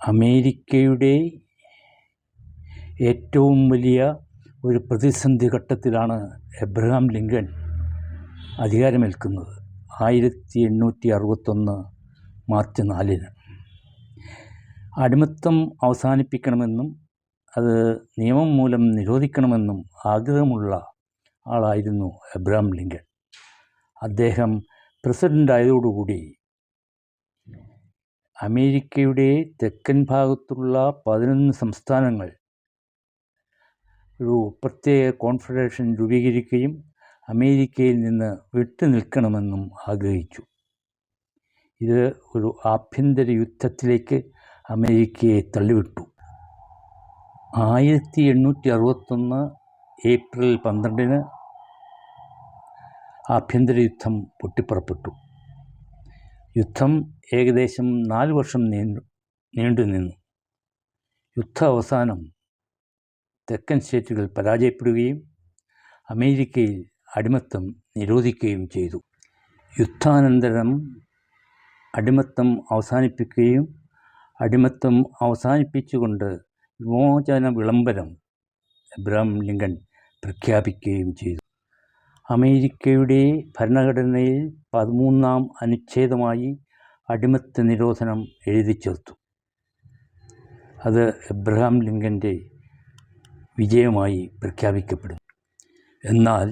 അമേരിക്കയുടെ ഏറ്റവും വലിയ ഒരു പ്രതിസന്ധി ഘട്ടത്തിലാണ് എബ്രഹാം ലിങ്കൺ അധികാരമേൽക്കുന്നത്. ആയിരത്തി എണ്ണൂറ്റി അറുപത്തൊന്ന് മാർച്ച് നാലിന്. അടിമത്തം അവസാനിപ്പിക്കണമെന്നും അത് നിയമം മൂലം നിരോധിക്കണമെന്നും ആഗ്രഹമുള്ള ആളായിരുന്നു എബ്രഹാം ലിങ്കൺ അദ്ദേഹം പ്രസിഡന്റ് ആയതോടുകൂടി അമേരിക്കയുടെ തെക്കൻ ഭാഗത്തുള്ള പതിനൊന്ന് സംസ്ഥാനങ്ങൾ ഒരു പ്രത്യേക കോൺഫെഡറേഷൻ രൂപീകരിക്കുകയും അമേരിക്കയിൽ നിന്ന് വിട്ടുനിൽക്കണമെന്നും ആഗ്രഹിച്ചു. ഇത് ഒരു ആഭ്യന്തര യുദ്ധത്തിലേക്ക് അമേരിക്കയെ തള്ളിവിട്ടു. ആയിരത്തി എണ്ണൂറ്റി അറുപത്തൊന്ന് ഏപ്രിൽ പന്ത്രണ്ടിന് ആഭ്യന്തര യുദ്ധം പൊട്ടിപ്പുറപ്പെട്ടു. യുദ്ധം ഏകദേശം നാല് വർഷം നീണ്ടു നിന്നു. യുദ്ധ അവസാനം തെക്കൻ സ്റ്റേറ്റുകൾ പരാജയപ്പെടുകയും അമേരിക്കയിൽ അടിമത്തം നിരോധിക്കുകയും ചെയ്തു. യുദ്ധാനന്തരം അടിമത്തം അവസാനിപ്പിക്കുകയും അടിമത്തം അവസാനിപ്പിച്ചുകൊണ്ട് വിമോചന വിളംബരം എബ്രഹാം ലിങ്കൺ പ്രഖ്യാപിക്കുകയും ചെയ്തു. അമേരിക്കയുടെ ഭരണഘടനയിൽ പതിമൂന്നാം അനുച്ഛേദമായി അടിമത്ത നിരോധനം എഴുതി ചേർത്തു. അത് എബ്രഹാം ലിങ്കന്റെ വിജയമായി പ്രഖ്യാപിക്കപ്പെടും എന്നാൽ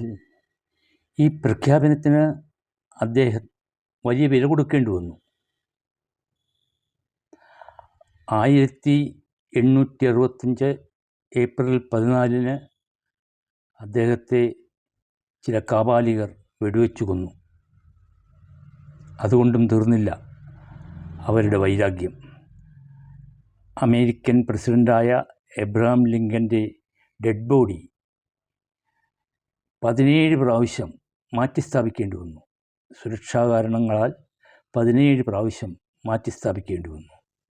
ഈ പ്രഖ്യാപനത്തിന് അദ്ദേഹം വലിയ വില കൊടുക്കേണ്ടി വന്നു. ആയിരത്തി എണ്ണൂറ്റി അറുപത്തഞ്ച് ഏപ്രിൽ പതിനാലിന് അദ്ദേഹത്തെ ചില കാപാലികർ വെടിവെച്ചു കൊന്നു അതുകൊണ്ടും തീർന്നില്ല അവരുടെ വൈരാഗ്യം. അമേരിക്കൻ പ്രസിഡന്റായ എബ്രഹാം ലിങ്കന്റെ ഡെഡ് ബോഡി പതിനേഴ് പ്രാവശ്യം മാറ്റിസ്ഥാപിക്കേണ്ടി വന്നു. സുരക്ഷാ കാരണങ്ങളാൽ പതിനേഴ് പ്രാവശ്യം മാറ്റിസ്ഥാപിക്കേണ്ടി വന്നു.